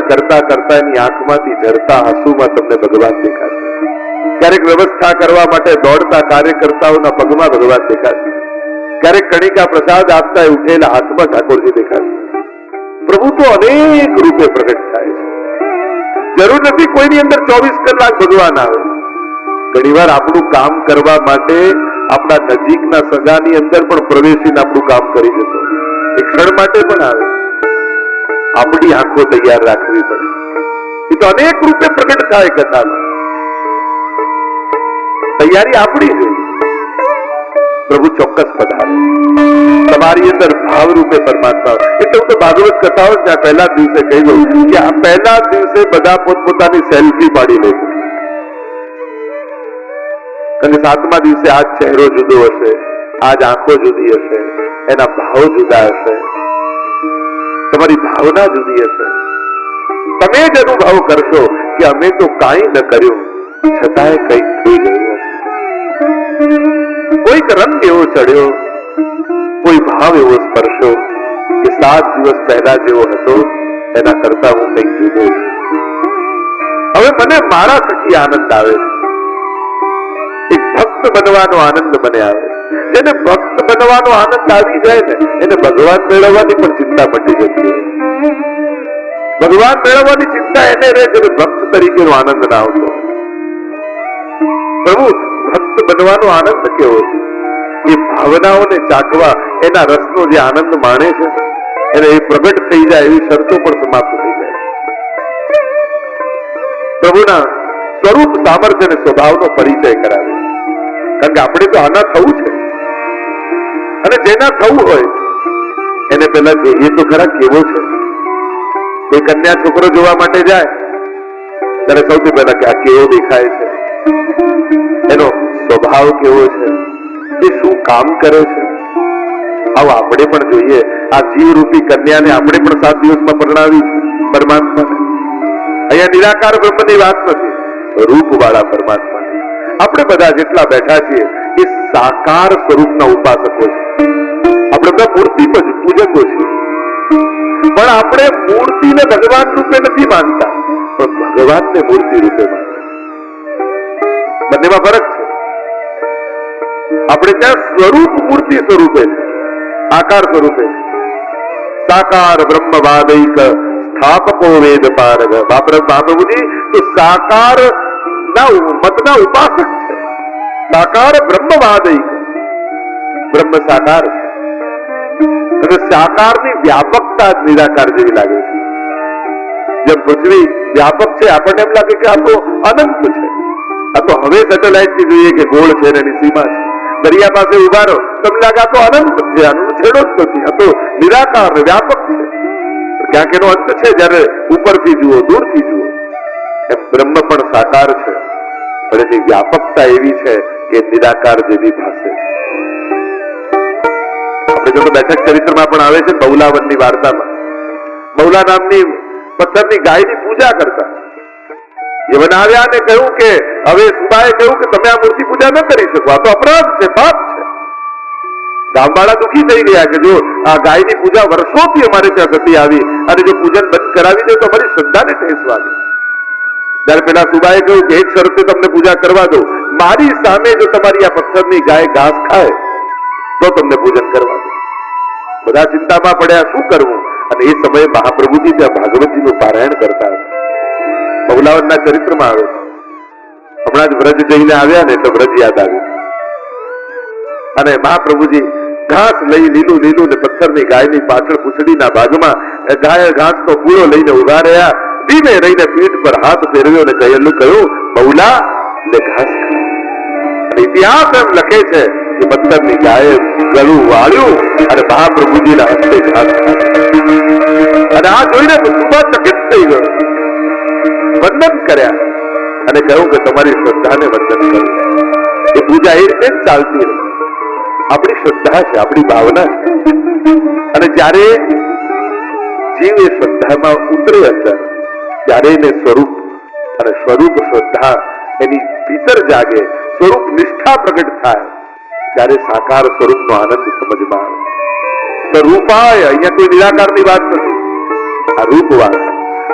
કરતા કરતા એની આંખમાંથી ઝરતા આંસુમાં તમને ભગવાન દેખાશે. ક્યારેક વ્યવસ્થા કરવા માટે દોડતા કાર્યકર્તાઓના પગમાં ભગવાન દેખાશે. ક્યારેક કણિકા પ્રસાદ આપતા ઉઠેલા હાથમાં ઠાકોરજી દેખાશે. પ્રભુ તો અનેક રૂપે પ્રગટ થાય છે. જરૂર નથી કોઈની અંદર ચોવીસ કલાક ભગવાન આવે. ઘણીવાર આપણું કામ કરવા માટે આપણા નજીકના સગાની અંદર પણ પ્રવેશીને આપણું કામ કરી જતો એક ક્ષણ માટે પણ આવે. આપણી આંખો તૈયાર રાખવી પડે. એ તો અનેક રૂપે પ્રગટ થાય કથા તૈયારી આપણી જોઈએ પ્રભુ ચોક્કસ પધારે. તમારી અંદર ભાવ રૂપે પરમાત્મા. એટલે હું તો ભાગવત કથાઓ ત્યાં પહેલા દિવસે કહી દઉં કે આ પહેલા દિવસે બધા પોતપોતાની સેલ્ફી પાડી લે. અને સાતમા દિવસે આજ ચહેરો જુદો હશે આજ આંખો જુદી હશે, એના ભાવ જુદા હશે. તમારી ભાવના જુદી હશે. તમે જ અનુભવ કરશો કે અમે તો કાંઈ ન કર્યું, છતાંય કંઈક થઈ ગયું કોઈક રંગ એવો ચડ્યો, કોઈ ભાવ એવો સ્પર્શો કે સાત દિવસ પહેલા જેવો હતો, એના કરતા હું કંઈક જુદો હવે મને મારા થકી આનંદ આવે એક ભક્ત બનવાનો આનંદ મને આવે જેને ભક્ત બનવાનો આનંદ આવી જાય ને, એને ભગવાન મેળવવાની પણ ચિંતા મટી જતી ભગવાન મેળવવાની ચિંતા એને રહે જેને ભક્ત તરીકેનો આનંદ ના આવતો. પ્રભુ, ભક્ત બનવાનો આનંદ કેવો છે? એ ભાવનાઓને ચાખવા, એના રસનો જે આનંદ માણે છે, એને એ પ્રગટ થઈ જાય, એવી શરતો પણ સમાપ્ત થઈ જાય. પ્રભુના સ્વરૂપ સામર્થ્ય અને સ્વભાવનો પરિચય કરાવે. કારણ કે આપણે તો આના થવું છે. અને જેના થવું હોય, એને પેલા જોઈએ તો ખરા કેવો છે? કોઈ કન્યા છોકરો જોવા માટે જાય, ત્યારે સૌથી પહેલા કે આ કેવો દેખાય છે? એનો સ્વભાવ કેવો છે? એ શું કામ કરે છે? આવો આપણે પણ જોઈએ. આ જીવરૂપી કન્યાને આપણે પણ સાત દિવસમાં પરણાવી પરમાત્મા અહીંયા નિરાકાર બ્રહ્મની વાત નથી, રૂપવાળા પરમાત્મા આપણે બધા જેટલા બેઠા છીએ, એ સાકાર સ્વરૂપના ઉપાસકો છે. આપણે બધા મૂર્તિ પૂજ- પૂજકો છીએ. પણ આપણે મૂર્તિને ભગવાન રૂપે નથી માનતા. પણ ભગવાનને મૂર્તિ રૂપે માનતા. બંનેમાં ફરક છે. આપણે ત્યાં સ્વરૂપ મૂર્તિ સ્વરૂપે છે. આકાર સ્વરૂપે છે. સાકાર બ્રહ્મવાદૈક સ્થાપકો વેદ પારગ. બાપર મહાપ્રભુજી તો સાકાર ના મતના ઉપાસક છે. સાકાર બ્રહ્મવાદૈક. બ્રહ્મ સાકાર છે. અને સાકારની વ્યાપકતા જ નિરાકાર જેવી લાગે છે. જેમ પૃથ્વી વ્યાપક છે, આપણને એમ લાગે કે આ તો અનંત છે. આ તો હવે સેટેલાઇટથી જોઈએ કે ગોળ છે એની સીમા છે. દરિયા પાસે ઊભા તમને લાગે આ તો અનંત છે, આનો છેડો જ નથી, આ તો નિરાકાર, વ્યાપક છે. ક્યાંક એનો અંત છે જ્યારે ઉપરથી જુઓ, દૂરથી જુઓ. એમ બ્રહ્મ પણ સાકાર છે. પણ એની વ્યાપકતા એવી છે કે નિરાકાર જેવી ભાષે આપણે જો બેઠક ચરિત્રમાં પણ આવે છે બહુલાવનની વાર્તામાં. બહુલા નામની પથ્થરની ગાયની પૂજા કરતા. એ બનાવ્યા અને કહ્યું કે, હવે સુબાએ કહ્યું કે તમે આ મૂર્તિ પૂજા ન કરી શકો, આ તો અપરાધ છે, પાપ છે. ગામવાળા દુખી થઈ ગયા કે જો આ ગાયની પૂજા વર્ષોથી અમારે ત્યાં થતી આવી અને જો પૂજન બંધ કરાવી દે તો અમારી શ્રદ્ધાને ઠેસ વાગે. ત્યારે પેલા સુબાએ કહ્યું કે એક શરતે તમને પૂજા કરવા દો મારી સામે જો તમારી આ પથ્થરની ગાય ઘાસ ખાય તો તમને પૂજન કરવાનું બધા ચિંતામાં પડ્યા, શું કરવું? અને એ સમયે મહાપ્રભુજી ત્યાં ભાગવતજીનું પારાયણ કરતા હતા. બહુલાવનના ચરિત્રમાં આવે હમણાં જ વ્રજ જઈને આવ્યા ને, તો વ્રજ યાદ આવ્યું અને મહાપ્રભુજી ઘાસ લઈ લીલું લીલું ને પથ્થરની ગાયની પાછળ પૂંછડીના ભાગમાં ગાય ઘાસનો પૂળો લઈને ઊભા રહ્યા. ધીમે રહીને પીઠ પર હાથ ફેરવ્યો અને કહેલું, કહ્યું બહુલા લે ઘાસ ખા." ઇતિહાસ એમ લખે છે પથ્થરની ગાયે ગળું વાળ્યું અને મહાપ્રભુજીના હસ્તે અને આ જોઈને સુબા ચકિત થઈ ગયો. વંદન કર્યા અને કહ્યું કે તમારી શ્રદ્ધાને વંદન કરો. એ પૂજા એ રીતે જ ચાલતી રહી. આપણી શ્રદ્ધા છે, આપણી ભાવના છે. અને જ્યારે જીવ એ શ્રદ્ધામાં ઉતરે અંદર, ત્યારે એને સ્વરૂપ અને સ્વરૂપ શ્રદ્ધા એની ભીતર જાગે, સ્વરૂપ નિષ્ઠા પ્રગટ થાય. ત્યારે સાકાર સ્વરૂપનો આનંદ સમજમાં આવે. તો રૂપાય, અહીંયા કોઈ નિરાકારની વાત નથી. આ રૂપવાદ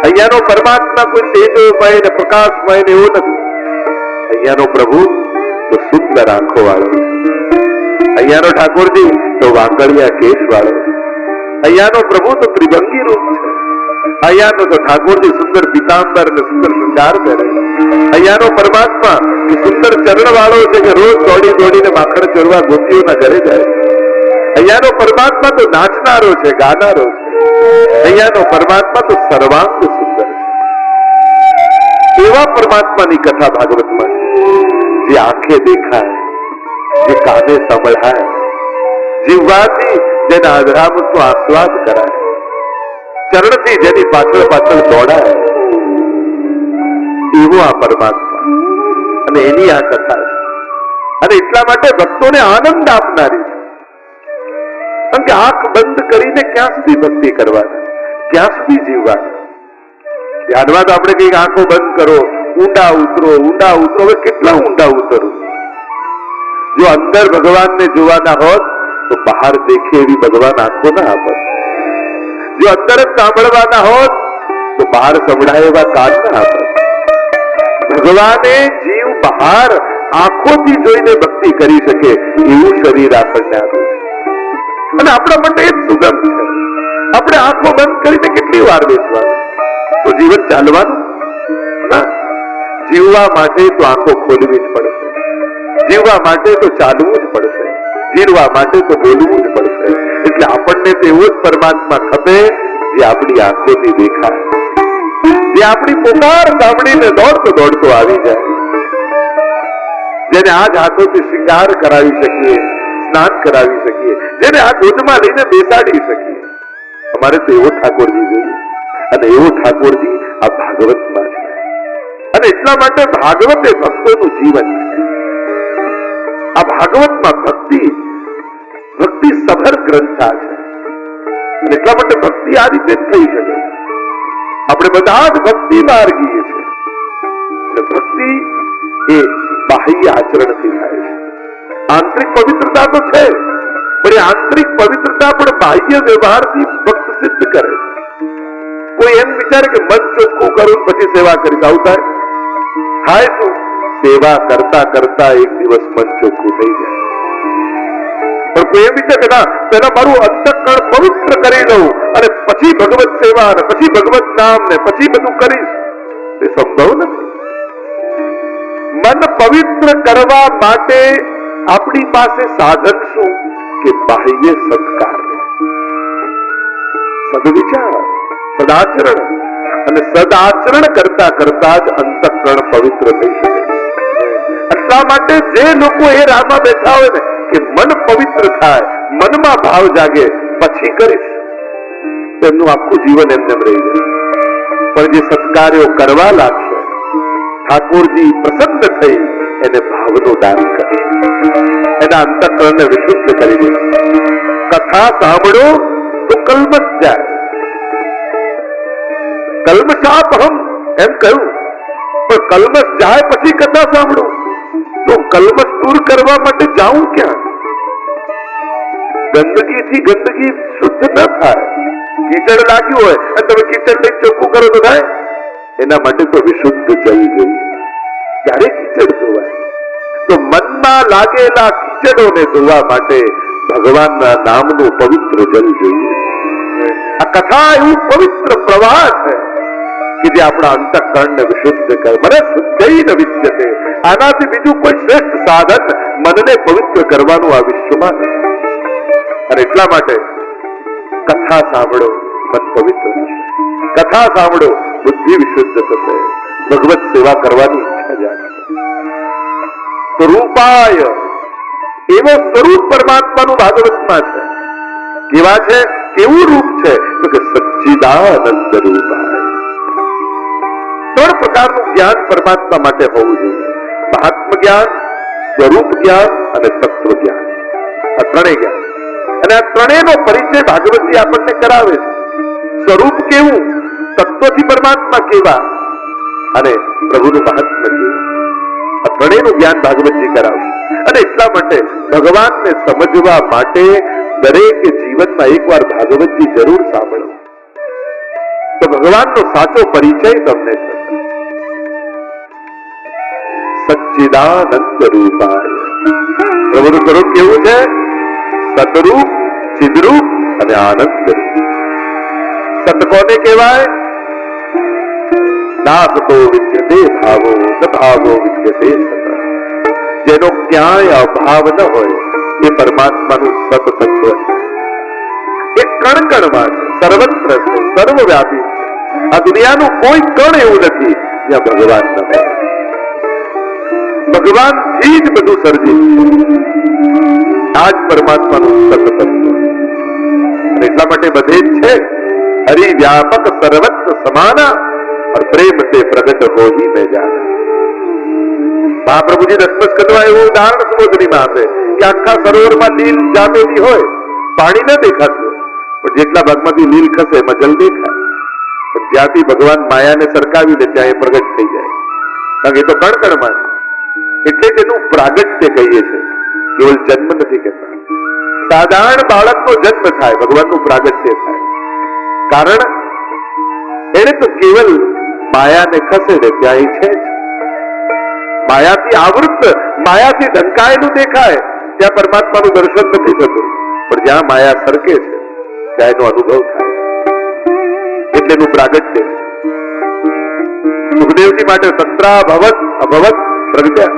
અહીંયાનો પરમાત્મા કોઈ તેજોમય ને પ્રકાશમય ને એવો નથી. અહીંયાનો પ્રભુ તો સુંદર આંખો વાળો અહીંયાનો ઠાકોરજી તો વાંકડિયા કેશ વાળો અહીંયાનો પ્રભુ તો ત્રિભંગી રૂપ છે. અહીંયાનો તો ઠાકોરજી સુંદર પિતાંબર ને સુંદર શૃંગાર પહેરે અહીંયાનો પરમાત્મા એ સુંદર ચરણ વાળો છે કે રોજ દોડી દોડીને માખણ ચોરવા ગોપીઓના ઘરે જાય. અહીંયાનો પરમાત્મા તો નાચનારો છે, ગાનારો છે. અહીંયાનો પરમાત્મા તો સર્વાંગ સુંદર છે. એવા પરમાત્માની કથા ભાગવતમાં છે, જે આંખે દેખાય, જે કાને સંભળાય જીવવાથી જેના અધરામનો આસ્વાદ કરાય. ચરણથી જેની પાછળ પાછળ દોડાય એવો આ પરમાત્મા. અને એની આ કથા છે. અને એટલા માટે ભક્તોને આનંદ આપનારી છે. કે આંખ બંધ કરીને ક્યાં સુધી ભક્તિ કરવાની? ક્યાં સુધી જીવવાની? ધ્યાનમાં આપણે કંઈક આંખો બંધ કરો, ઊંડા ઉતરો ઊંડા ઉતરો. હવે કેટલા ઊંડા ઉતરો? જો અંદર ભગવાનને જોવાના હોત, તો બહાર દેખે એવી ભગવાન આંખો ના આપત. જો અંદર જ સાંભળવાના હોત, તો બહાર સંભળાય એવા કાન ના આપત. ભગવાને જીવ બહાર આંખોથી જોઈને ભક્તિ કરી શકે એવું શરીર આપણને આપ્યું છે. અને આપણા માટે એ સુગમ છે. આપણે આંખો બંધ કરીને કેટલી વાર બેસવાનું? તો જીવન ચાલવાનું? જીવવા માટે તો આંખો ખોલવી જ પડશે. જીવવા માટે તો ચાલવું જ પડશે. જીરવા માટે તો બોલવું જ પડશે. એટલે આપણને તો એવો જ પરમાત્મા ખપે જે આપણી આંખોથી દેખાય. જે આપણી પોકાર સાંભળીને દોડતો દોડતો આવી જાય. જેને આજ હાથોથી શિંગાર કરાવી શકીએ, સ્નાન કરાવી શકીએ, જેને આ ગોદમાં લઈને બેસાડી શકીએ. અમારે તો એવો ઠાકોરજી જોઈએ. અને એવો ઠાકોરજી આ ભાગવતમાં છે. અને એટલા માટે ભાગવત એ ભક્તોનું જીવન છે. આ ભાગવતમાં ભક્તિ ભક્તિ સભર ગ્રંથા છે. એટલા માટે ભક્તિ આ રીતે જ થઈ શકે છે. આપણે બધા જ ભક્તિ માર્ગીએ છે. ભક્તિ એ બાહ્ય આચરણથી થાય છે. આંતરિક પવિત્રતા તો છે પણ એ આંતરિક પવિત્રતા પણ બાહ્ય વ્યવહારથી ભક્ત સિદ્ધ કરે છે. કોઈ એમ વિચારે કે મન ચોખ્ખું કરું પછી સેવા કરી આવું થાય થાય શું સેવા કરતા કરતા એક દિવસ મન ચોખ્ખું થઈ જાય. પણ એમ વિચાર કે ના પેલા મારું અંતકરણ પવિત્ર કરી લઉં અને પછી ભગવત સેવા ને પછી ભગવત નામ ને પછી બધું કરીશ. એ સંભવ નથી. મન પવિત્ર કરવા માટે આપણી પાસે સાધન શું કે બાહ્ય સંસ્કાર સદવિચાર સદાચરણ અને સદાચરણ કરતા કરતા જ અંતકરણ પવિત્ર થઈ શકે. એટલા માટે જે લોકો એ રામા બેઠા હોય ને કે મન પવિત્ર થાય, મનમાં ભાવ જાગે, પછી કરીશ. તેમનું આખું જીવન એમને રહી જાય. પણ જે સત્કાર્યો કરવા લાગશે, ઠાકોરજી પ્રસન્ન થઈ એને ભાવનું દાન કરે. એના અંતકરણને વિશુદ્ધ કરી દે. કથા સાંભળો તો કલ્મસ જાય. કલ્મશાપ હમ એમ કહ્યું. પણ કલ્મસ જાય પછી કથા સાંભળો. તો કલ્મસ દૂર કરવા માટે જાઉં ક્યાં? ગંદકીથી ગંદકી શુદ્ધ ન થાય કીચડ લાગ્યું હોય અને તમે કીચડ લઈને ચોખ્ખું કરો તો થાય એના માટે તો વિશુદ્ધ જલ જોઈએ ત્યારે કીચડ ધોવાય તો મનમાં લાગેલા કીચડોને ધોવા માટે ભગવાનના નામનું પવિત્ર જલ જોઈએ આ કથા એવું પવિત્ર પ્રવાહ છે કે જે આપણા અંતઃકરણને વિશુદ્ધ કરે મને શુદ્ધૈન વિદ્યતે આનાથી બીજું કોઈ શ્રેષ્ઠ સાધન મનને પવિત્ર કરવાનું આ વિશ્વમાં નથી અને એટલા માટે કથા સાંભળો, મન પવિત્ર થશે. કથા સાંભળો, બુદ્ધિ વિશુદ્ધ થશે. ભગવત સેવા કરવાની ઈચ્છા જાગશે સ્વરૂપાય એવો સ્વરૂપ પરમાત્માનું ભાગવતમાં છે. કેવા છે? કેવું રૂપ છે? તો કે સચ્ચિદાનંદ રૂપાય. ત્રણ પ્રકારનું જ્ઞાન પરમાત્મા માટે હોવું જોઈએ. મહાત્મ જ્ઞાન સ્વરૂપ જ્ઞાન અને તત્વ જ્ઞાન આ ત્રણેય જ્ઞાન. અને આ ત્રણેયનો પરિચય ભાગવતજી આપણને કરાવે છે. સ્વરૂપ કેવું? તત્વથી પરમાત્મા કેવા? અને પ્રભુનું મહાત્મ્ય કેવું? આ ત્રણેયનું જ્ઞાન ભાગવતજી કરાવે અને એટલા માટે ભગવાનને સમજવા માટે દરેક જીવનમાં એકવાર ભાગવતજી જરૂર સાંભળો. તો ભગવાનનો સાચો પરિચય તમને સચ્ચિદાનંદ રૂપાય. પ્રભુનું સ્વરૂપ કેવું છે? સતરૂપ ચિદરૂપ અને આનંદ સત કોને કહેવાય? નાસતો વિદ્યતે ભાવો ભાવો વિદ્યતે જેનો ક્યાંય અભાવ ન હોય, એ પરમાત્માનું સત તત્વ એ કણ કણમાં છે, સર્વત્ર સર્વવ્યાપી આ દુનિયાનું કોઈ કણ એવું નથી, જ્યાં ભગવાન ન હોય. ભગવાનથી જ બધું સર્જિત છે આ જ પરમાત્માનું સતત એટલા માટે બધે જ છે હરિ વ્યાપક સર્વત્ર સમાના પ્રેમ તે પ્રગટ હોઈ મેં જાણે મહાપ્રભુજી દસમસ કરવા એવું ઉદાહરણ સુબોધનીમાં આપે કે આખા સરોવરમાં લીલ જામેલી હોય, પાણી ન દેખાતું પણ જેટલા ભાગમાંથી લીલ ખસે એમાં જલ્દી દેખાય. પણ જ્યાંથી ભગવાન માયાને સરકાવી દે ત્યાં એ પ્રગટ થઈ જાય. કારણ કે એ તો કણકણમાં એટલે તેનું એનું પ્રાગટ્ય કહીએ છીએ. કેવલ જન્મ નથી કહેતા સાધારણ બાળકનો જન્મ થાય ભગવાનનું પ્રાગટ્ય થાય કારણ એને તો કેવલ માયાને ખસેડે ત્યાં એ છે માયાથી આવૃત માયાથી ઢંકાયેલું દેખાય ત્યાં પરમાત્માનું દર્શન નથી થતું। પણ જ્યાં માયા સરકે છે, ત્યાં એનો અનુભવ થાય। એટલે એનું પ્રાગટ્ય સુખદેવજી માટે સત્રા ભવત અભવત પ્રજ્ઞા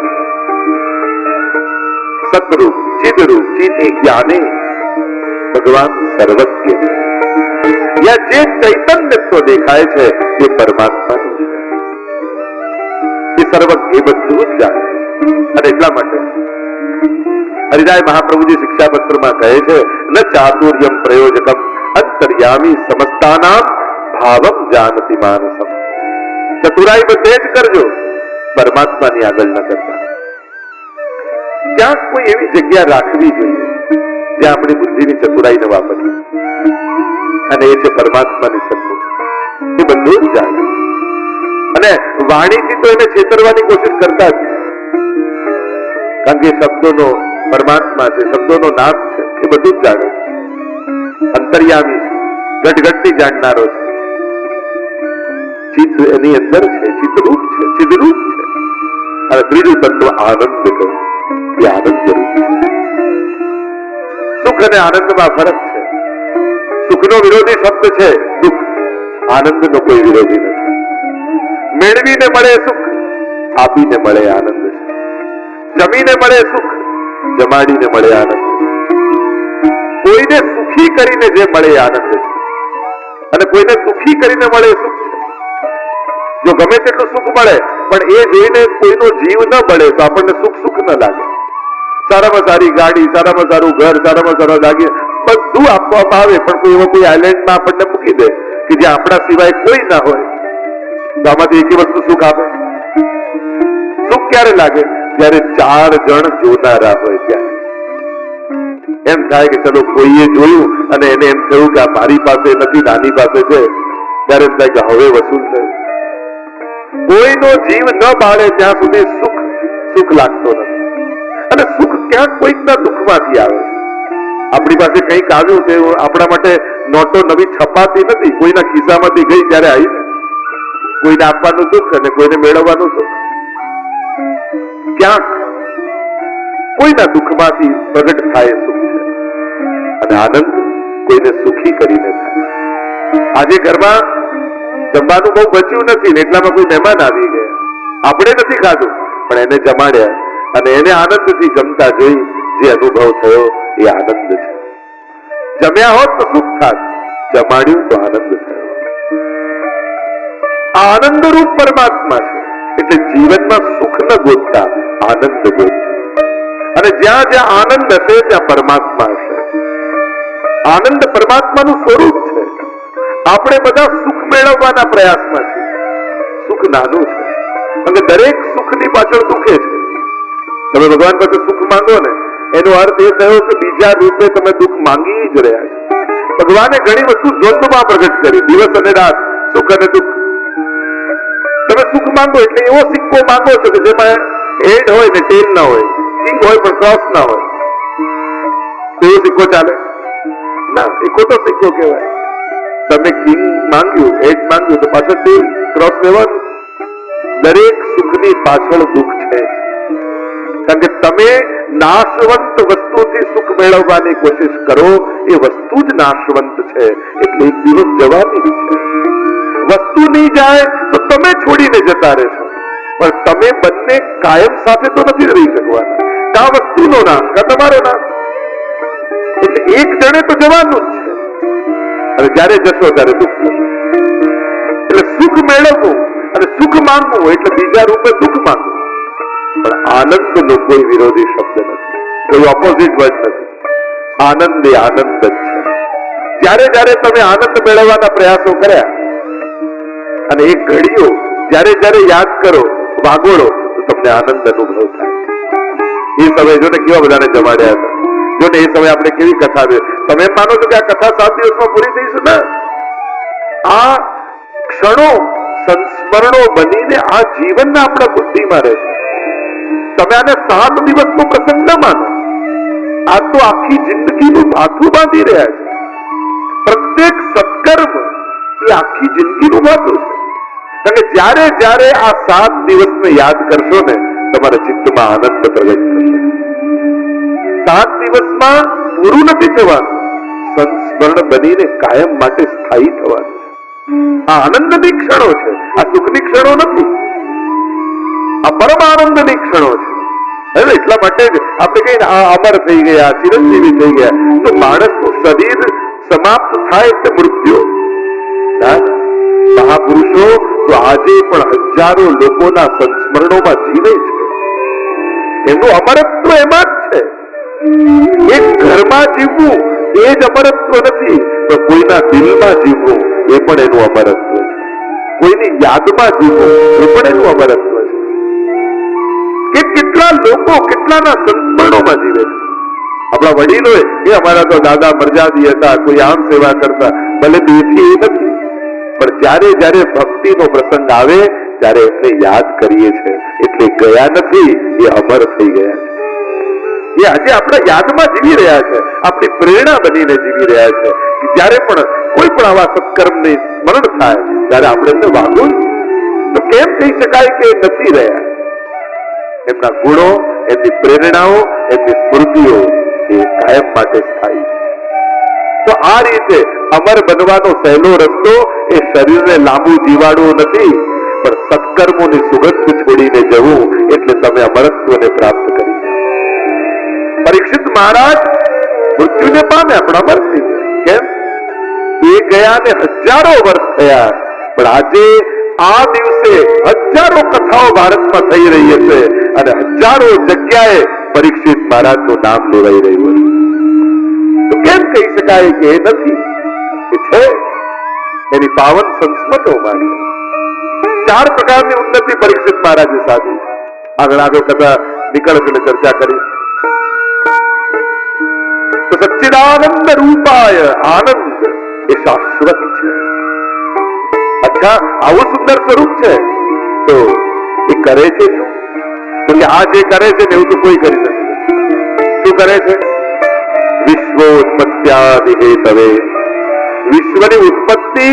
સતરૂપ ચિદરૂપ ચિતિ જ્ઞાને ભગવાન સર્વજ્ઞ યા જે ચૈતન્યત્વ દેખાય છે એ પરમાત્માનું એ સર્વજ્ઞ બધું જ જાણે અને એટલા માટે હરિરાય મહાપ્રભુજી શિક્ષા પત્રમાં કહે છે ન ચાતુર્યમ પ્રયોજકમ અંતર્યામી સમસ્તાનામ ભાવમ જાનતી માનસમ ચતુરાઈ બધે જ કરજો પરમાત્માની આગળ ન કરતા ક્યાંક કોઈ એવી જગ્યા રાખવી જોઈએ જ્યાં આપણી બુદ્ધિની ચતુરાઈને વાપરીએ અને એ છે પરમાત્માની સન્મુખ. એ બધું જ જાણે. અને વાણીથી તો એને છેતરવાની કોશિશ કરતા જ કારણ કે શબ્દોનો પરમાત્મા છે, શબ્દોનો નાશ છે, એ બધું જ જાણે. અંતર્યામી ગટગટથી જાણનારો છે. ચિત્ત એની અંદર છે, ચિત્તરૂપ છે ચિદરૂપ છે. અને ત્રીજું તત્વ આનંદ કહ્યું એ આનંદ જરૂરી સુખ અને આનંદમાં ફરક છે. સુખનો વિરોધી શબ્દ છે દુઃખ. આનંદનો કોઈ વિરોધી નથી. મેળવીને મળે સુખ, આપીને મળે આનંદ. જમીને મળે સુખ, જમાડીને મળે આનંદ. કોઈને સુખી કરીને જે મળે આનંદ અને કોઈને દુખી કરીને મળે સુખ જો ગમે તેટલું સુખ મળે, પણ એ જોઈને કોઈનો જીવ ન મળે તો આપણને સુખ સુખ ન લાગે. સારામાં સારી ગાડી સારામાં સારું ઘર સારામાં સારા દાગી બધું આપવામાં આવે, પણ કોઈ એવો કોઈ આઈલેન્ડમાં આપણને મૂકી દે કે જે આપણા સિવાય કોઈ ના હોય. તો આમાંથી એક વસ્તુ સુખ આપે? સુખ ક્યારે લાગે? જ્યારે ચાર જણ જોનારા હોય ત્યારે. એમ થાય કે ચલો કોઈએ જોયું અને એને એમ થયું કે આ મારી પાસે નથી, નાની પાસે છે. ત્યારે એમ થાય કે હવે વસૂલ થયું. કોઈનો જીવ ન બાળે ત્યાં સુધી સુખ સુખ લાગતો નથી. ક્યાંક કોઈકના દુઃખમાંથી આવે. છે આપણી પાસે કંઈક આવ્યું તે આપણા માટે નોટો નવી છપાતી નથી. કોઈના ખિસ્સામાંથી ગઈ ત્યારે આવી કોઈને આપવાનું દુઃખ અને કોઈને મેળવવાનું સુખ. ક્યાંક કોઈના દુઃખમાંથી પ્રગટ થાય સુખ છે. અને આનંદ કોઈને સુખી કરીને થાય. આજે ઘરમાં જમવાનું બહુ બચ્યું નથી ને એટલામાં કોઈ મહેમાન આવી ગયા. આપણે નથી ખાધું, પણ એને જમાડ્યા. અને એને આનંદથી જમતા જોઈ જે અનુભવ થયો એ આનંદ છે. જમ્યા હોત તો સુખ થાત, જમાડ્યું તો આનંદ થયો. આ આનંદરૂપ પરમાત્મા છે, એટલે જીવનમાં સુખ ન ગોતતા આનંદ ગોતજો અને જ્યાં જ્યાં આનંદ હશે, ત્યાં પરમાત્મા હશે. આનંદ પરમાત્માનું સ્વરૂપ છે. આપણે બધા સુખ મેળવવાના પ્રયાસમાં છીએ. સુખ નાનું છે. અને દરેક સુખની પાછળ દુખે છે. તમે ભગવાન પાસે સુખ માંગો ને, એનો અર્થ એ થયો કે બીજા રૂપે તમે દુઃખ માંગી જ રહ્યા છો. ભગવાને ઘણી વસ્તુ દ્વંદમાં પ્રગટ કરી, દિવસ અને રાત, સુખ અને દુઃખ. તમે સુખ માંગો એટલે એવો સિક્કો માંગો છો કે જેમાં હેડ હોય ને ટેલ ના હોય કિંગ હોય પણ ક્રોસ ના હોય. એવો સિક્કો ચાલે? ના એ ખોટો સિક્કો કહેવાય. તમે કિંગ માંગ્યું, હેડ માંગ્યું, તો પાછળ ક્રોસ લેવાનું દરેક સુખની પાછળ દુઃખ છે. કારણ કે તમે નાશવંત વસ્તુથી સુખ મેળવવાની કોશિશ કરો, એ વસ્તુ જ નાશવંત છે. એટલે એક દિવસ જવાની છે. વસ્તુ નહીં જાય તો તમે છોડીને જતા રહેશો. પણ તમે બંને કાયમ સાથે તો નથી રહી શકવાના. કા વસ્તુનો નાશ કા તમારો નાશ. એટલે એક જણે તો જવાનું જ છે. અને જ્યારે જશો ત્યારે દુઃખ એટલે સુખ મેળવવું અને સુખ માંગવું એટલે બીજા રૂપે દુઃખ માંગવું. પણ આનંદ નો કોઈ વિરોધી શબ્દ નથી, કોઈ ઓપોઝિટ વર્ડ નથી. આનંદ એ આનંદ જ છે. જ્યારે જ્યારે તમે આનંદ મેળવવાના પ્રયાસો કર્યા, અને એ ઘડીઓ જ્યારે જ્યારે યાદ કરો, વાગોળો, તો તમને આનંદ અનુભવ થાય. એ સમય જો ને કેવા બધાને જમાડ્યા હતા. જો ને એ સમય આપણે કેવી કથા તમે માનો છો કે આ કથા સાત દિવસમાં પૂરી થઈ ને? આ ક્ષણો, સંસ્મરણો બનીને આ જીવનના આપણા બુદ્ધિમાં રહે તમે આને સાત દિવસનો પ્રસંગ ન માનો. આ તો આખી જિંદગીનું ભાથું બાંધી રહ્યા છે. પ્રત્યેક સત્કર્મ એ આખી જિંદગીનું ભાથું છે. અને જ્યારે જ્યારે આ સાત દિવસને યાદ કરશો ને, તમારા ચિત્તમાં આનંદ પ્રગટ થશે. સાત દિવસમાં પૂરું નથી થવાનું, સંસ્મરણ બનીને કાયમ માટે સ્થાયી થવાનું આ આનંદની ક્ષણો છે, આ સુખની ક્ષણો નથી. આ પરમ આનંદની ક્ષણો છે. એટલે એટલા માટે જ આપણે કહીને આ અમર થઈ ગયા, ચિરંજીવી થઈ ગયા. તો માણસનું શરીર સમાપ્ત થાય એટલે મૃત્યુ. મહાપુરુષો, તો આજે પણ હજારો લોકોના સંસ્મરણોમાં જીવે છે. એમનું અમરત્વ એમાં જ છે. એક ઘરમાં જીવવું એ જ અમરત્વ નથી પણ કોઈના દિલમાં જીવવું એ પણ એનું અમરત્વ છે. કોઈની યાદમાં જીવવું એ પણ એનું અમરત્વ કે કેટલા લોકો કેટલાના સંસ્મરણોમાં જીવે છે. આપણા વડીલોએ એ અમારા તો દાદા મરજાદી હતા, કોઈ આમ સેવા કરતા, ભલે તેથી એ નથી. પણ જ્યારે જ્યારે ભક્તિનો પ્રસંગ આવે, ત્યારે એમને યાદ કરીએ છે એટલે ગયા નથી, એ અમર થઈ ગયા છે. એ આજે આપણા યાદમાં જીવી રહ્યા છે. આપણી પ્રેરણા બનીને જીવી રહ્યા છે. જ્યારે પણ કોઈ પણ આવા સત્કર્મને સ્મરણ થાય, ત્યારે આપણે વાગવું તો કેમ કહી શકાય કે નથી રહ્યા? એમના ગુણો, એમની પ્રેરણાઓ, એમની સ્મૃતિઓ એ કાયમ માટે સ્થાયી તો આ રીતે અમર બનવાનો સહેલો રસ્તો એ શરીરને લાંબુ જીવાડવું નથી, પણ સત્કર્મોની સુગંધ છોડીને જવું એટલે તમે અમરત્વને પ્રાપ્ત કરી પરીક્ષિત મહારાજ, મૃત્યુને પામ્યા પણ અમર થઈ ગયા કેમ? એ ગયા ને હજારો વર્ષ થયા, પણ આજે આ દિવસે હજારો કથાઓ ભારતમાં થઈ રહી હશે અને હજારો જગ્યાએ પરીક્ષિત મહારાજનું નામ લેવાઈ રહ્યું હશે તો કેમ કહી શકાય કે એ નથી? એ છે એની પાવન સંસ્મૃતોમાં છે ચાર પ્રકારની ઉન્નતિ પરીક્ષિત મહારાજે સાધી છે. આગળ આગળ કથા નીકળશે એટલે ચર્ચા કરીશ તો સચ્ચિદાનંદ રૂપાય આનંદ, એ શાશ્વત છે. અચ્છા આવું સુંદર સ્વરૂપ છે તો એ કરે છે શું તો કે આ જે કરે છે ને એવું તો કોઈ કરી નથી શકતું. શું કરે છે વિશ્વોત્પત્યાદિ હેતવે વિશ્વની ઉત્પત્તિ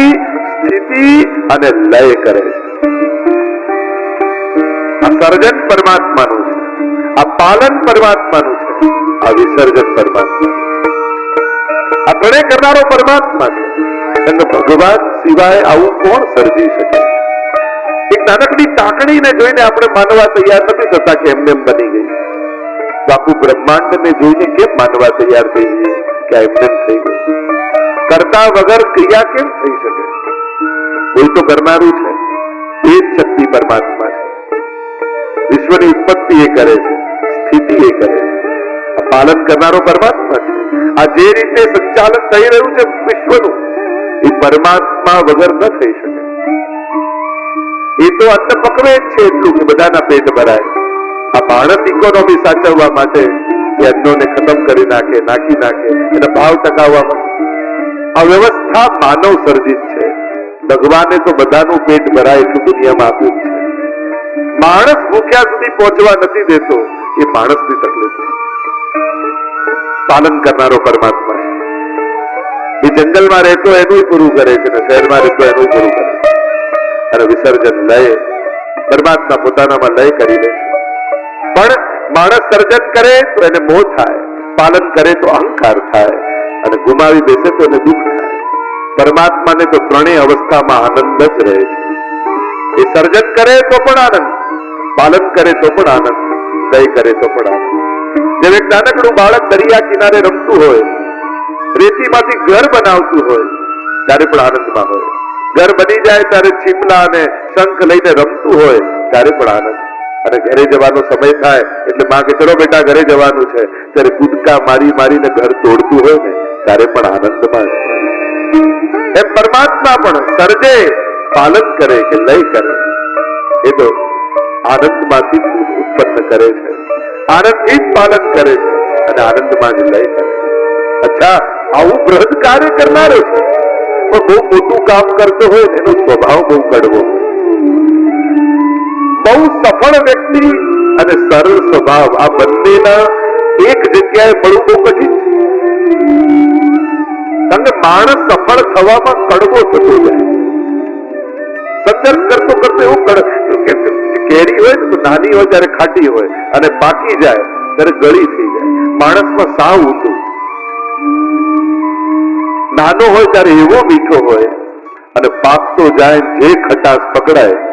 સ્થિતિ અને લય કરે છે આ સર્જન પરમાત્માનું છે આ પાલન પરમાત્માનું છે આ વિસર્જન પરમાત્મા આ ત્રણે કરનારો પરમાત્મા છે અને ભગવાન સિવાય આવું કોણ સર્જી શકે? એક નાનકડી ટાંકણીને જોઈને આપણે માનવા તૈયાર નથી થતા કે એમને એમ બની ગઈ. આખું બ્રહ્માંડને જોઈને કેમ માનવા તૈયાર થઈ જઈએ કે એમને થઈ ગઈ કરતા વગર ક્રિયા કેમ થઈ શકે? કોઈ તો કરનારું છે. એ જ શક્તિ પરમાત્મા છે. વિશ્વની ઉત્પત્તિ એ કરે છે. સ્થિતિ એ કરે છે. પાલન કરનારો પરમાત્મા છે. આ જે રીતે સંચાલન થઈ રહ્યું છે વિશ્વનું એ પરમાત્મા વગર ન થઈ શકે. એ તો અન્ન પકવે જ છે એટલું કે બધાના પેટ ભરાય. આ માણસ ઇકોનોમી સાચવવા માટે અન્નોને ખતમ કરી નાખે, નાખી નાખે, એના ભાવ ટકાવવા આ વ્યવસ્થા માનવ સર્જિત છે. ભગવાને તો બધાનું પેટ ભરાય એટલું દુનિયામાં આપ્યું છે. માણસ ભૂખ્યા સુધી પહોંચવા નથી દેતો, એ માણસની તકલીફ છે. પાલન કરનારો પરમાત્મા એ જંગલમાં રહેતો એનું પૂરું કરે છે ને શહેરમાં રહેતો એનું પૂરું કરે અને વિસર્જન લય, પરમાત્મા પોતાનામાં લય કરી લે પણ માણસ સર્જન કરે તો એને મોહ થાય, પાલન કરે તો અહંકાર થાય, અને ગુમાવી બેસે તો એને દુઃખ થાય. પરમાત્માને તો ત્રણેય અવસ્થામાં આનંદ જ રહે છે. એ સર્જન કરે તો પણ આનંદ, પાલન કરે તો પણ આનંદ દય કરે તો પણ આનંદ. જેમ એક નાનકડું બાળક દરિયા કિનારે રમતું હોય રેતીમાંથી ઘર બનાવતું હોય, ત્યારે પણ આનંદમાં હોય. ઘર બની જાય ત્યારે છીપલા અને શંખ લઈને રમતું હોય, ત્યારે પણ આનંદ. અને ઘરે જવાનો સમય થાય, એટલે માં કે, ચલો બેટા, ઘરે જવાનું છે. ત્યારે કૂદકા મારી મારીને ઘર તોડતું હોય ને, ત્યારે પણ આનંદમાં એમ પરમાત્મા પણ સર્જે પાલન કરે કે લય કરે, એ તો આનંદમાંથી ઉત્પન્ન કરે છે. આનંદથી જ પાલન કરે છે અને આનંદમાં જ લય કરે અચ્છા આવું બૃહદ કાર્ય કરનારો છે. પણ બહુ મોટું કામ કરતો હોય એનો સ્વભાવ બહુ કડવો બહુ સફળ વ્યક્તિ અને સરળ સ્વભાવ આ બંનેના એક જગ્યાએ મળવું બહુ કઠિન છે. કારણ માણસ સફળ થવામાં કડવો થતો જાય. સંઘર્ષ કરતો કરતો એવું કડ કેરી હોય તો નાની હોય ત્યારે ખાટી હોય અને પાકી જાય, ત્યારે ગળી થઈ જાય. માણસમાં સાવ ઊંધું નાનો હોય ત્યારે એવો મીઠો હોય અને પાકતો જાય જે ખટાશ પકડાય